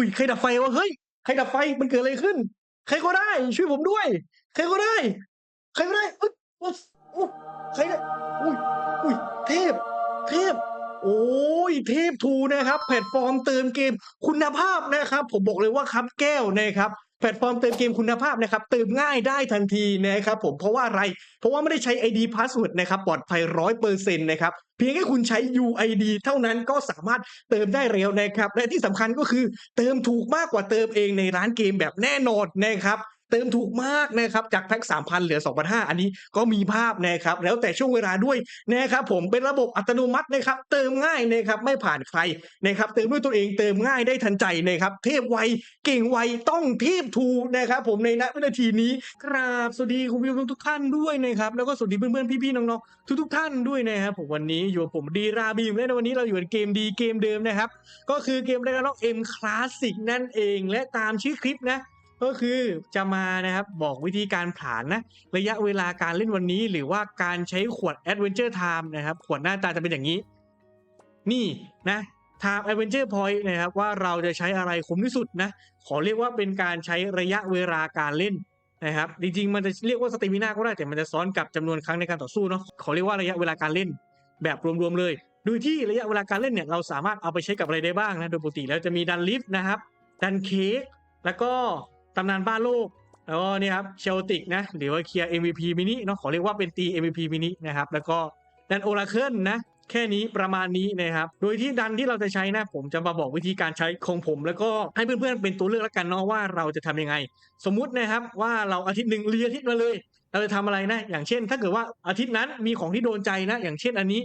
อุ้ยใครดับไฟวะเฮ้ยใครดับไฟมันเกิดอะไรขึ้น ใครก็ได้ ช่วยผมด้วย ใครก็ได้ ใครก็ได้อุ๊ยอุ๊ยอุ๊ยใครได้อุ้ยอุ้ยเทพ เทพ โอ้ยเทพทูนะครับ แพลตฟอร์มเติมเกมคุณภาพนะครับ ผมบอกเลยว่าครับแก้วนะครับ แพลตฟอร์มเติมเกมคุณภาพนะครับเติมง่ายได้ทันทีนะครับผมเพราะว่าอะไร เพราะว่าไม่ได้ใช้ ID Password นะครับปลอดภัยร้อยเปอร์เซ็นต์นะครับเพียงแค่คุณใช้ UID เท่านั้นก็สามารถเติมได้เร็วนะครับ และที่สำคัญก็คือเติมถูกมากกว่าเติมเองในร้านเกมแบบแน่นอนนะครับ เติมถูกมากนะครับจากแพ็ค3,000เหลือ2,500อันนี้ก็มีภาพนะครับแล้วแต่ช่วงเวลาด้วยนะครับผมเป็นระบบอัตโนมัตินะครับเติมง่ายนะครับไม่ผ่านใครนะครับเติมด้วยตัวเองเติมง่ายได้ทันใจนะครับเทพไวเก่งไวต้องเทพทูนะครับผมในณวินาทีนี้กราบสวัสดีคุณผู้ชมทุกท่านด้วยนะครับแล้วก็สวัสดีเพื่อนๆพี่ๆน้องๆทุกๆท่านด้วยนะครับผมวันนี้อยู่กับผมดีราบีมและในวันนี้เราอยู่ในเกมดีเกมเดิมนะครับก็คือเกมเรนล็อกเอ็มคลาสสิกนั่นเองและตามชื่อคลิปนะ ก็คือจะมานะครับบอกวิธีการผ่านนะระยะเวลาการเล่นวันนี้หรือว่าการใช้ขวด Adventure Time นะครับ ขวดหน้าตาจะเป็นอย่างนี้ นี่นะ Time Adventure Point นะครับว่าเราจะใช้อะไรคุ้มที่สุดนะ ขอเรียกว่าเป็นการใช้ระยะเวลาการเล่นนะครับ จริงๆ มันจะเรียกว่าสเตมินาก็ได้แต่มันจะซ้อนกับจำนวนครั้งในการต่อสู้เนาะขอเรียกว่าระยะเวลาการเล่นแบบรวมๆเลย โดยที่ระยะเวลาการเล่นเนี่ยเราสามารถเอาไปใช้กับอะไรได้บ้างนะโดยปกติแล้วจะมีดันลิฟต์นะครับดันเค้กแล้วก็ ตำนานบ้านโลกแล้วก็นี่ครับเชลติกนะหรือว่าเคลียร์ MVP มินิเนาะขอเรียกว่าเป็นตี MVP มินินะครับแล้วก็ดันโอราเคิลนะแค่นี้ประมาณนี้นะครับ โดยที่ดันที่เราจะใช้นะ ผมจะมาบอกวิธีการใช้ของผม แล้วก็ให้เพื่อนๆเป็นตัวเลือกแล้วกันเนาะว่าเราจะทำยังไง สมมุตินะครับว่าเราอาทิตย์หนึ่งเรียอาทิตย์มาเลย เราจะทำอะไรนะ อย่างเช่น ถ้าเกิดว่าอาทิตย์นั้นมีของที่โดนใจนะ อย่างเช่นอันนี้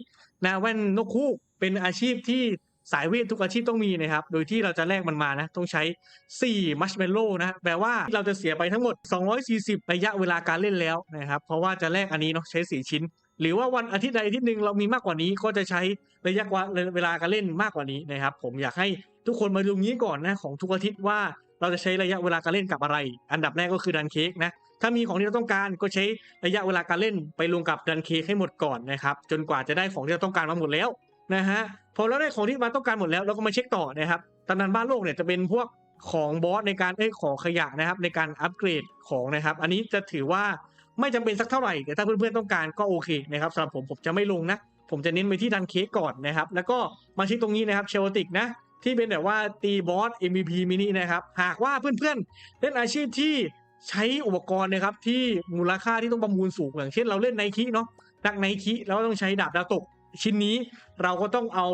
นาแว่นนกคู่เป็นอาชีพที่ สายเวททุกอาชีพต้องมีนะครับ โดยที่เราจะแลกมันมานะ ต้องใช้ 4 มัชเมลโล่นะ แปลว่าเราจะเสียไปทั้งหมด 240 ระยะเวลาการเล่นแล้วนะครับ เพราะว่าจะแลกอันนี้เนาะใช้ 4 ชิ้น หรือว่าวันอาทิตย์ใดอาทิตย์หนึ่งเรามีมากกว่านี้ก็จะใช้ระยะเวลาการเล่นมากกว่านี้นะครับ ผมอยากให้ทุกคนมาดูงี้ก่อนนะของทุกอาทิตย์ว่าเราจะใช้ระยะเวลาการเล่นกับอะไร อันดับแรกก็คือดันเค้กนะถ้ามีของที่เราต้องการก็ใช้ระยะเวลาการเล่นไปลงกับดันเค้กให้หมดก่อนนะครับจนกว่าจะได้ของที่เราต้องการมาหมดแล้ว นะฮะพอเราได้ของที่มาต้องการหมดแล้วเราก็มาเช็คต่อนะครับตำนานบ้านโลกเนี่ยจะเป็นพวกของบอสในการเอ้ยของขยะนะครับ ในการอัปเกรดของนะครับ อันนี้จะถือว่าไม่จำเป็นสักเท่าไหร่แต่ถ้าเพื่อนๆต้องการก็โอเคนะครับสำหรับผมผมจะไม่ลงนะผมจะเน้นไปที่ดันเค้กก่อนนะครับ แล้วก็มาช็คตรงนี้นะครับเชลติกนะที่เป็นแบบว่าตีบอส MVP มินินะครับ หากว่าเพื่อนๆ เล่นอาชีพที่ใช้อุปกรณ์นะครับ ที่มูลค่าที่ต้องประมูลสูงอย่างเช่นเราเล่นไนกี้เนาะนักไนกี้แล้วต้องใช้ดาบดาวตก ชิ้นนี้เราก็ต้องเอา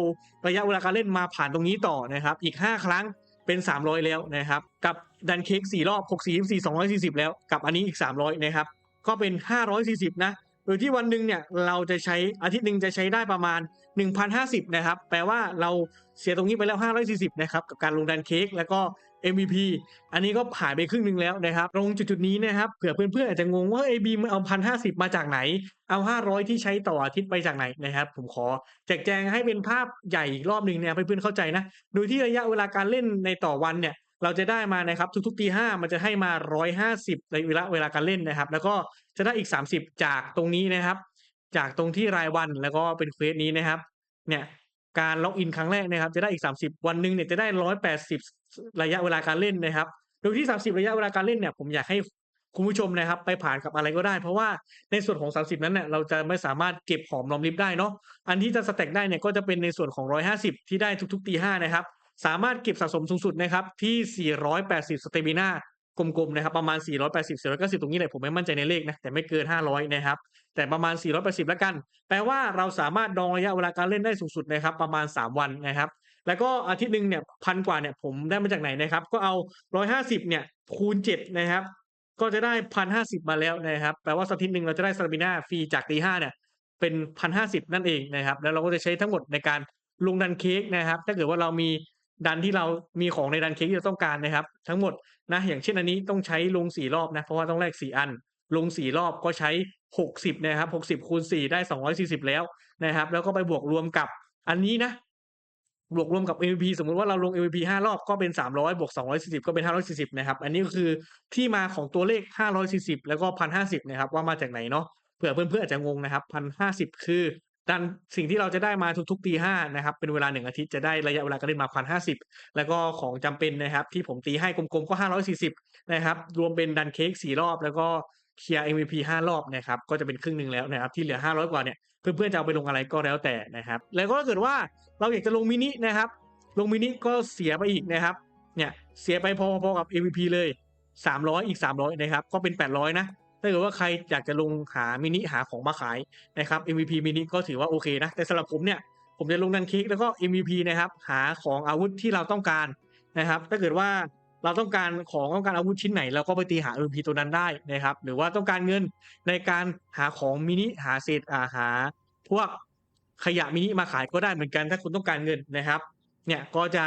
ระยะเวลาการเล่นมาผ่านตรงนี้ต่อนะครับ อีก 5 ครั้งเป็น 300 แล้วนะครับ กับดันเค้ก4รอบ6 4 4 240 แล้ว กับอันนี้อีก 300 นะครับ ก็เป็น 540 นะโดยที่วันหนึ่งเนี่ยเราจะใช้อาทิตย์หนึ่งจะใช้ได้ประมาณ 1,050 นะครับ แปลว่าเราเสียตรงนี้ไปแล้ว 540 นะครับ กับการลงดันเค้กแล้วก็ MVP อันนี้ก็ผ่านไปครึ่งหนึ่งแล้วนะครับ ตรงจุดๆนี้นะครับเผื่อเพื่อนๆอาจจะงงว่าไอ้บีมเอา1,050มาจากไหน เอา 500 ที่ใช้ต่ออาทิตย์ไปจากไหนนะครับ ผมขอแจกแจงให้เป็นภาพใหญ่อีกรอบหนึ่งเนี่ยเพื่อนๆเข้าใจนะ โดยที่ระยะเวลาการเล่นในต่อวันเนี่ยเราจะได้มานะครับทุกๆตีห้ามันจะให้มา 150ระยะเวลาการเล่นนะครับ แล้วก็จะได้อีก 30 จากตรงนี้นะครับ จากตรงที่รายวันแล้วก็เป็นเควสนี้นะครับ เนี่ย การล็อกอินครั้งแรกนะครับ จะได้อีก 30 วันหนึ่งเนี่ยจะได้ 180 ระยะเวลาการเล่นนะครับ โดยที่ 30 ระยะเวลาการเล่นเนี่ยผมอยากให้คุณผู้ชมนะครับ ไปผ่านกับอะไรก็ได้ เพราะว่าในส่วนของ 30 นั้นเนี่ยเราจะไม่สามารถเก็บหอมรอมริบได้เนาะอันที่จะสแต็กได้เนี่ยก็จะเป็นในส่วนของ 150 ที่ได้ทุกๆตีห้านะครับสามารถเก็บสะสมสูงสุดนะครับที่ 480 สเตมินา กลมๆนะครับประมาณ 480 490 ตรงนี้เลยผมไม่มั่นใจในเลขนะแต่ไม่เกิน 500 นะครับ แต่ประมาณ 480 แล้วกัน แปลว่าเราสามารถดองระยะเวลาการเล่นได้สูงสุดนะครับ ประมาณ 3 วันนะครับ แล้วก็อาทิตย์หนึ่งเนี่ยพันกว่าเนี่ยผมได้มาจากไหนนะครับ ก็เอา 150 เนี่ยคูณ 7 นะครับ ก็จะได้1,050มาแล้วนะครับ แปลว่าสัปดาห์หนึ่งเราจะได้สตามิน่าฟรีจากตีห้าเนี่ยเป็น1,050นั่นเองนะครับ แล้วเราก็จะใช้ทั้งหมดในการลงดันเค้กนะครับ ถ้าเกิดว่าเรามี ดันที่เรามีของในดันเค้กที่เราต้องการนะครับ ทั้งหมดนะอย่างเช่นอันนี้ต้องใช้ลงสี่รอบนะ เพราะว่าต้องแลกสี่อัน ลงสี่รอบก็ใช้60นะครับ60คูณ4ได้240แล้วนะครับ แล้วก็ไปบวกรวมกับอันนี้นะ บวกรวมกับ MVP สมมุติว่าเราลง MVP 5 รอบก็เป็น300บวก240 ก็เป็น 540 นะครับ อันนี้ก็คือที่มาของตัวเลข 540 แล้วก็ 1,050 นะครับ ว่ามาจากไหนเนาะเผื่อเพื่อนๆอาจจะงงนะครับ 1,050 คือ ดันสิ่งที่เราจะได้มาทุกๆตีห้านะครับ เป็นเวลาหนึ่งอาทิตย์จะได้ระยะเวลาการเล่นมาพันห้าสิบแล้วก็ของจำเป็นนะครับ ที่ผมตีให้กลมๆก็ห้าร้อยสี่สิบนะครับ รวมเป็นดันเค้กสี่รอบแล้วก็เคลียร์ MVP ห้ารอบนะครับ ก็จะเป็นครึ่งหนึ่งแล้วนะครับ ที่เหลือห้าร้อยกว่าเนี่ยเพื่อนๆจะเอาไปลงอะไรก็แล้วแต่นะครับ แล้วก็ถ้าเกิดว่าเราอยากจะลงมินินะครับ ลงมินิก็เสียไปอีกนะครับ เนี่ยเสียไปพอๆกับ MVP เลย300อีก300นะครับ ก็เป็น800นะ ถ้าเกิดว่าใครอยากจะลงหามินิหาของมาขายนะครับ MVP มินิก็ถือว่าโอเคนะ แต่สำหรับผมเนี่ย ผมจะลงดันเค้กแล้วก็ MVP นะครับ หาของอาวุธที่เราต้องการนะครับ ถ้าเกิดว่าเราต้องการของต้องการอาวุธชิ้นไหนเราก็ไปตีหา MVP ตัวนั้นได้นะครับ หรือว่าต้องการเงินในการหาของมินิหาเศษอาหา พวกขยะมินิมาขายก็ได้เหมือนกัน ถ้าคุณต้องการเงินนะครับ เนี่ยก็จะ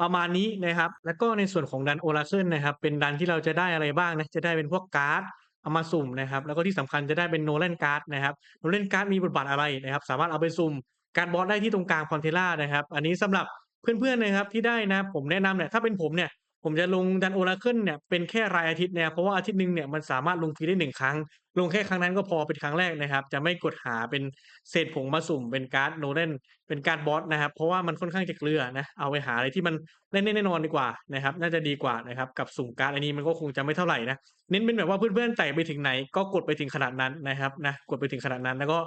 ประมาณนี้นะครับ แล้วก็ในส่วนของดันโอราเคิลนะครับ เป็นดันที่เราจะได้อะไรบ้างนะ จะได้เป็นพวกการ์ด เอามาสุ่มนะครับ แล้วก็ที่สำคัญจะได้เป็นโนเลนการ์ดนะครับโนเลนการ์ดมีบทบาทอะไรนะครับ สามารถเอาไปสุ่มการบอสได้ที่ตรงกลางคอนเทล่านะครับ อันนี้สำหรับเพื่อนๆนะครับที่ได้นะ ผมแนะนำเนี่ยถ้าเป็นผมเนี่ย ผมจะลงดันโอราเคิลเนี่ยเป็นแค่รายอาทิตย์เนี่ยเพราะว่าอาทิตย์หนึ่งเนี่ยมันสามารถลงฟรีได้หนึ่งครั้ง ลงแค่ครั้งนั้นก็พอเป็นครั้งแรกนะครับ จะไม่กดหาเป็นเศษผงมาสุ่มเป็นการ์ดโนเลนเป็นการ์ดบอสนะครับ เพราะว่ามันค่อนข้างจะเกลือนะเอาไปหาอะไรที่มันเล่นแน่นอนดีกว่านะครับ น่าจะดีกว่านะครับ กับสุ่มการ์ดอันนี้มันก็คงจะไม่เท่าไหร่นะเน้นเป็นแบบว่าเพื่อนๆไต่ไปถึงไหนก็กดไปถึงขนาดนั้นนะครับนะกดไปถึงขนาดนั้นแล้วก็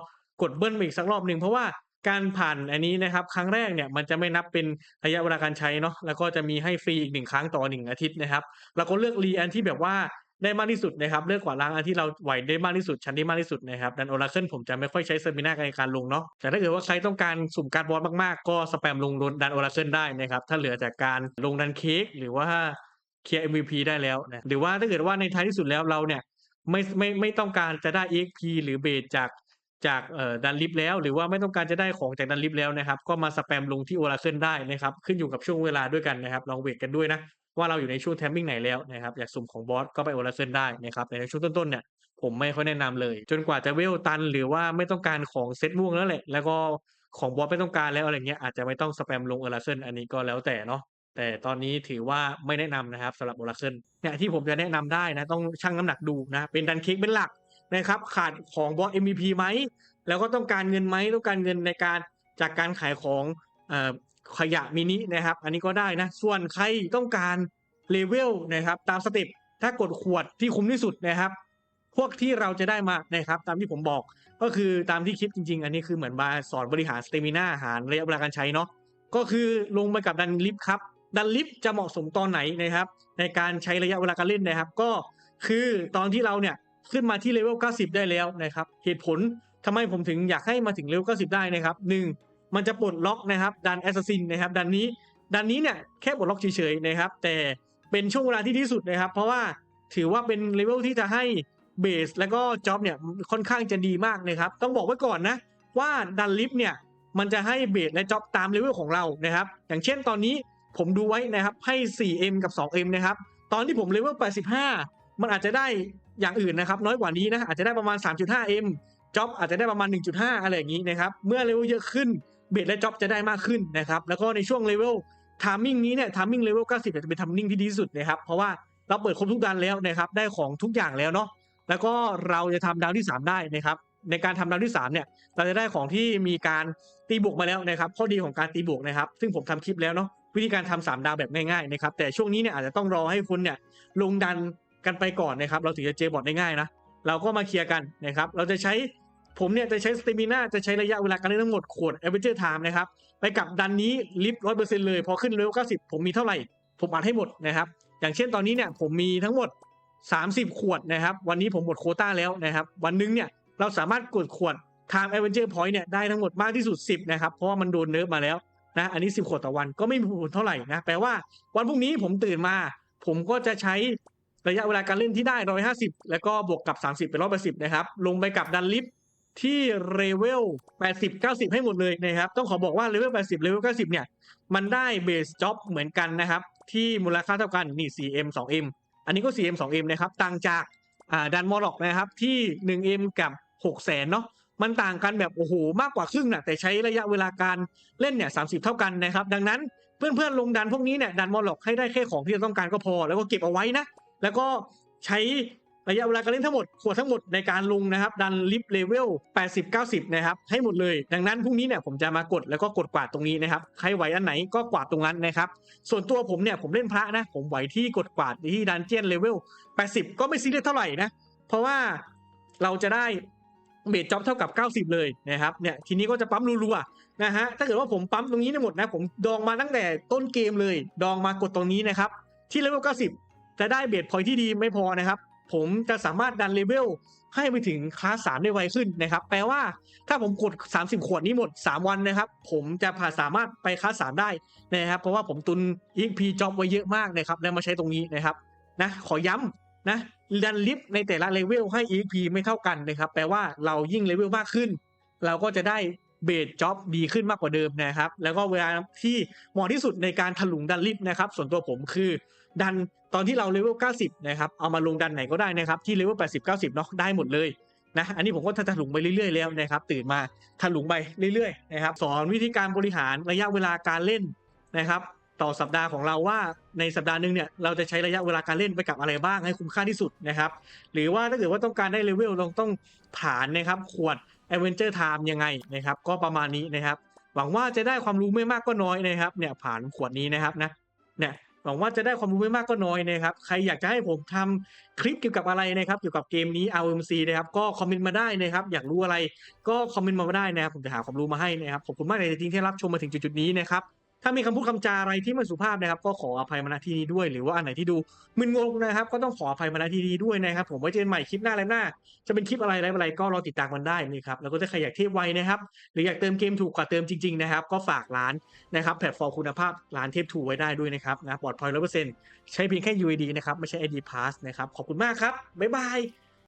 กดเบิ้ลไปอีกสักรอบหนึ่งเพราะว่า การผ่านอันนี้นะครับ ครั้งแรกเนี่ยมันจะไม่นับเป็นระยะเวลาการใช้เนาะแล้วก็จะมีให้ฟรีอีกหนึ่งครั้งต่อหนึ่งอาทิตย์นะครับเราก็เลือกรีอันที่แบบว่าได้มากที่สุดนะครับเลือกกว่าล้างอันที่เราไหวได้มากที่สุดชั้นได้มากที่สุดนะครับดันโอราเคิลผมจะไม่ค่อยใช้เซมินาในการลงเนาะแต่ถ้าเกิดว่าใครต้องการสุ่มการบอสมากๆ ก็สแปมลงดันโอราเคิลได้นะครับถ้าเหลือจากการลงดันเค้กหรือว่าเคลียร์ MVP ได้แล้วนะหรือว่าถ้าเกิดว่าในท้ายที่สุดแล้วเราเนี่ยไม่ไม่ไม่ต้องการจะได้ EXP หรือเบสจาก จากดันลิฟแล้ว หรือว่าไม่ต้องการจะได้ของจากดันลิฟแล้วนะครับ ก็มาสแปมลงที่ Oracle ได้นะครับ ขึ้นอยู่กับช่วงเวลาด้วยกันนะครับ ลองเวทกันด้วยนะ ว่าเราอยู่ในช่วงแทมมิ่งไหนแล้วนะครับ อยากสุ่มของบอสก็ไป Oracle ได้นะครับแต่ในช่วงต้นๆเนี่ยผมไม่ค่อยแนะนำเลย จนกว่าจะเวลตัน หรือว่าไม่ต้องการของเซตม่วงแล้วแหละ แล้วก็ของบอสไม่ต้องการแล้วอะไรเงี้ยอาจจะไม่ต้องสแปมลง Oracle อันนี้ก็แล้วแต่เนาะแต่ตอนนี้ถือว่าไม่แนะนำนะครับสำหรับ Oracle เนี่ยที่ผมจะแนะนำได้นะต้องชั่งน้ำหนักดูนะเป็นดันเค้กเป็นหลัก นะครับ ขาดของบอส MVP ไหม แล้วก็ต้องการเงินไหมต้องการเงินในการจากการขายของอขยะมินินะครับ อันนี้ก็ได้นะ ส่วนใครต้องการเลเวลนะครับ ตามสเต็ปถ้ากดขวดที่คุ้มที่สุดนะครับ พวกที่เราจะได้มานะครับ ตามที่ผมบอกก็คือตามที่คิดจริง ๆ อันนี้คือเหมือนมาสอนบริหารสเตมินาอาหารระยะเวลาการใช้เนาะก็คือลงไปกับดันลิฟต์ครับ ดันลิฟต์จะเหมาะสมตอนไหนนะครับ ในการใช้ระยะเวลาการเล่นนะครับ ก็คือตอนที่เราเนี่ย ขึ้นมาที่เลเวล 90 ได้แล้วนะครับ เหตุผลทำไมผมถึงอยากให้มาถึงเลเวล 90 ได้นะครับหนึ่งมันจะปลดล็อกนะครับดันแอสซัสซินนะครับดันนี้ดันนี้เนี่ยแค่ปลดล็อกเฉยๆนะครับ แต่เป็นช่วงเวลาที่ดีที่สุดนะครับ เพราะว่าถือว่าเป็นเลเวลที่จะให้เบสแล้วก็จ็อบเนี่ยค่อนข้างจะดีมากนะครับ ต้องบอกไว้ก่อนนะว่าดันลิฟต์เนี่ยมันจะให้เบสและจ็อบตามเลเวลของเรานะครับ อย่างเช่นตอนนี้ผมดูไว้นะครับให้ 4M กับ 2M นะครับ ตอนที่ผมเลเวล 85 มันอาจจะได้ อย่างอื่นนะครับ น้อยกว่านี้นะอาจจะได้ประมาณ 3.5M จ็อบอาจจะได้ประมาณ 1.5 อะไรอย่างนี้นะครับ เมื่อเลเวลเยอะขึ้นเบสและจ็อบจะได้มากขึ้นนะครับ แล้วก็ในช่วงเลเวลทามมิ่งนี้เนี่ยทามมิ่งเลเวล 90 จะเป็นทามมิ่งที่ดีที่สุดนะครับ เพราะว่าเราเปิดครบทุกดันแล้วนะครับ ได้ของทุกอย่างแล้วเนาะ แล้วก็เราจะทำดาวที่ 3 ได้นะครับ ในการทำดาวที่ 3 เนี่ย เราจะได้ของที่มีการตีบวกมาแล้วนะครับ ข้อดีของการตีบวกนะครับ ซึ่งผมทำคลิปแล้วเนาะ วิธีการทำสามดาวแบบง่ายๆนะครับ แต่ช่วงนี้เนี่ยอาจจะต้องรอให้คุณเนี่ยลงดัน กันไปก่อนนะครับ เราถึงจะเจอบอทได้ง่ายนะ เราก็มาเคลียร์กันนะครับ เราจะใช้ผมเนี่ยจะใช้สเตมิน่าจะใช้ระยะเวลาการเล่นทั้งหมดขวด a อ v e r a g e time นะครับ ไปกับดันนี้ลิฟต์ร้อยเปอร์เซ็นต์เลย พอขึ้นเลเวลเก้าสิบผมมีเท่าไหร่ ผมอัดให้หมดนะครับ อย่างเช่นตอนนี้เนี่ยผมมีทั้งหมด 30 ขวดนะครับ วันนี้ผมหมดโคต้าแล้วนะครับ วันหนึงเนี่ยเราสามารถกดขวด Time Avenger Point เนี่ยได้ทั้งหมดมากที่สุด 10 นะครับ เพราะว่ามันโดนเนิร์ฟมาแล้วนะอันนี้ 10 ขวดต่อวันก็ไม่มีผลเท่าไหร่นะ แปลว่าวันพรุ่งนี้ผมตื่นมา ผมก็จะใช้ ระยะเวลาการเล่นที่ได้ 150 แล้วก็บวกกับ 30 เป็น180นะครับ ลงไปกับดันลิฟที่เลเวล 80 90 ให้หมดเลยนะครับ ต้องขอบอกว่าเลเวล 80 เลเวล 90 เนี่ย มันได้เบสจ็อบเหมือนกันนะครับ ที่มูลค่าเท่ากัน นี่ 4M 2M อันนี้ก็ 4M 2M นะครับ ต่างจากอ่าดันมอลล็อกนะครับ ที่ 1M กับ 6 แสนเนาะ มันต่างกันแบบโอ้โห มากกว่าครึ่งนะแต่ใช้ระยะเวลาการเล่นเนี่ย 30 เท่ากันนะครับ ดังนั้นเพื่อนๆลงดันพวกนี้เนี่ย ดันมอลล็อกให้ได้แค่ของที่เราต้องการก็พอ แล้วก็เก็บเอาไว้นะ แล้วก็ใช้ระยะเวลาการเล่นทั้งหมดขวดทั้งหมดในการลงนะครับ ดันลิฟเลเวล 80 90 นะครับ ให้หมดเลย ดังนั้นพรุ่งนี้เนี่ยผมจะมากดแล้วก็กดกวาดตรงนี้นะครับ ใครไหวอันไหนก็กวาดตรงนั้นนะครับ ส่วนตัวผมเนี่ยผมเล่นพระนะ ผมไหวที่กดกวาดที่ดันเจียนเลเวล 80 ก็ไม่ซีเรียสเท่าไหร่นะ เพราะว่าเราจะได้เบสจ็อบเท่ากับ 90 เลยนะครับ เนี่ยทีนี้ก็จะปั๊มรัวๆนะฮะ ถ้าเกิดว่าผมปั๊มตรงนี้ได้หมดนะ ผมดองมาตั้งแต่ต้นเกมเลย ดองมากดตรงนี้นะครับ ที่เลเวล 90 จะได้เบสพอยที่ดีไม่พอนะครับ ผมจะสามารถดันเลเวลให้ไปถึงคลาส3ได้ไวขึ้นนะครับ แปลว่าถ้าผมกด 30 ขวดนี้หมด 3 วันนะครับ ผมจะผ่านสามารถไปคลาส3ได้นะครับ เพราะว่าผมตุน EXP จ็อบไว้เยอะมากนะครับ แล้วมาใช้ตรงนี้นะครับนะขอย้ำนะดันลิฟต์ในแต่ละเลเวลให้ EXP ไม่เท่ากันนะครับ แปลว่าเรายิ่งเลเวลมากขึ้น เราก็จะได้ เบสจ็อบดีขึ้นมากกว่าเดิมนะครับ แล้วก็เวลาที่เหมาะที่สุดในการถลุงดันลิฟต์นะครับ ส่วนตัวผมคือดันตอนที่เราเลเวล 90 นะครับ เอามาลงดันไหนก็ได้นะครับ ที่เลเวล 80 90 เนาะได้หมดเลยนะ อันนี้ผมก็ถลุงไปเรื่อยๆแล้วนะครับ ตื่นมาถลุงไปเรื่อยๆนะครับ สอนวิธีการบริหารระยะเวลาการเล่นนะครับ ต่อสัปดาห์ของเราว่าในสัปดาห์หนึ่งเนี่ยเราจะใช้ระยะเวลาการเล่นไปกับอะไรบ้างให้คุ้มค่าที่สุดนะครับ หรือว่าถ้าเกิดว่าต้องการได้เลเวลเราต้องผ่านนะครับขวด a d v e n t u r e Time ยังไงนะครับก็ประมาณนี้นะครับ หวังว่าจะได้ความรู้ไม่มากก็น้อยนะครับเนี่ยผ่านขวดนี้นะครับนะเนี่ยหวังว่าจะได้ความรู้ไม่มากก็น้อยนะครับใครอยากจะให้ผมทำคลิปเกี่ยวกับอะไรนะครับเกี่ยวกับเกมนี้ RMC นะครับก็คอมเมนต์มาได้นะครับอยากรู้อะไรก็คอมเมนต์มาได้นะครับผมจะหาความรู้มาให้นะครับขอบคุณมากเลยจริงๆที่รับชมมาถึงจุดๆนี้นะครับ ถ้ามีคำพูดคำจาอะไรที่ไม่สุภาพนะครับ ก็ขออภัยมาณที่นี้ด้วย หรือว่าอันไหนที่ดูมึนงงนะครับ ก็ต้องขออภัยมาณที่นี้ด้วยนะครับ ผมไว้เจอกันใหม่คลิปหน้าอะไรหน้า จะเป็นคลิปอะไรอะไรก็รอติดตามกันได้นะครับแล้วก็ถ้าใครอยากเทพไวนะครับ หรืออยากเติมเกมถูกกว่าเติมจริงๆนะครับ ก็ฝากร้านนะครับแพลตฟอร์มคุณภาพร้านเทพทูกไว้ได้ด้วยนะครับนะปลอดภัยร้อยเปอร์เซ็นต์ใช้เพียงแค่ UID นะครับไม่ใช่ ID Pass นะครับขอบคุณมากครับบ๊ายบาย